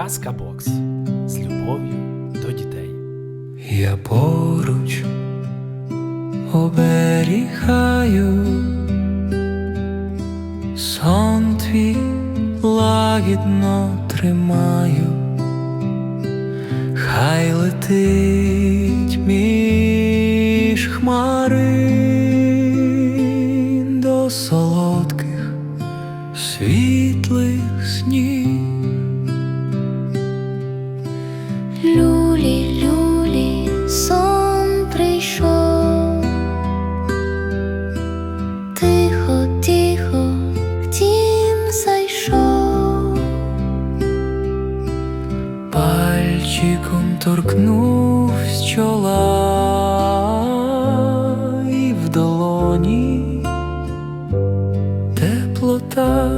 Казка Бокс. З любов'ю до дітей. Я поруч оберігаю сон твій лагідно тримаю, хай летить між хмарин до солодких Пальчиком торкнувсь чола і в долоні теплота,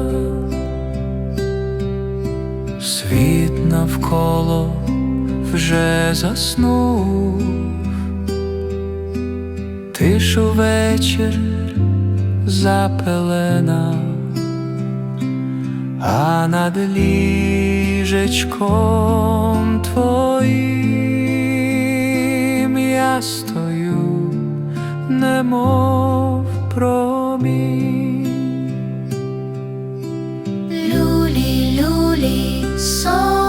світ навколо вже заснув, тишу вечір запелена а над ліжечком твоїм я стою, немов промінь. Люлі, люлі, сон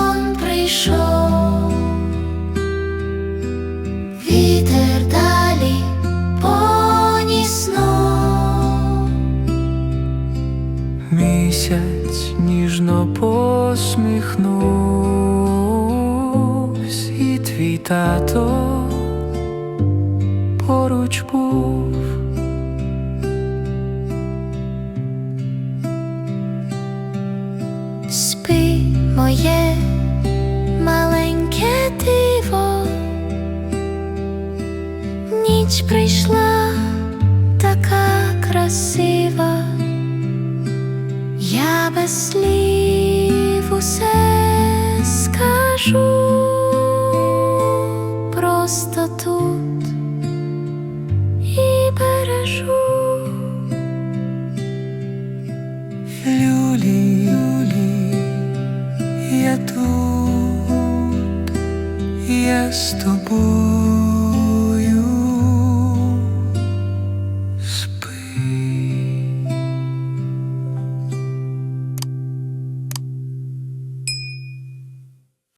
ніжно посміхнувся, і твій тато поруч був. Спи, моє маленьке диво, ніч прийшла така красива, я без слів усе скажу, просто тут і бережу. Люлі, люлі, я тут, я з тобою.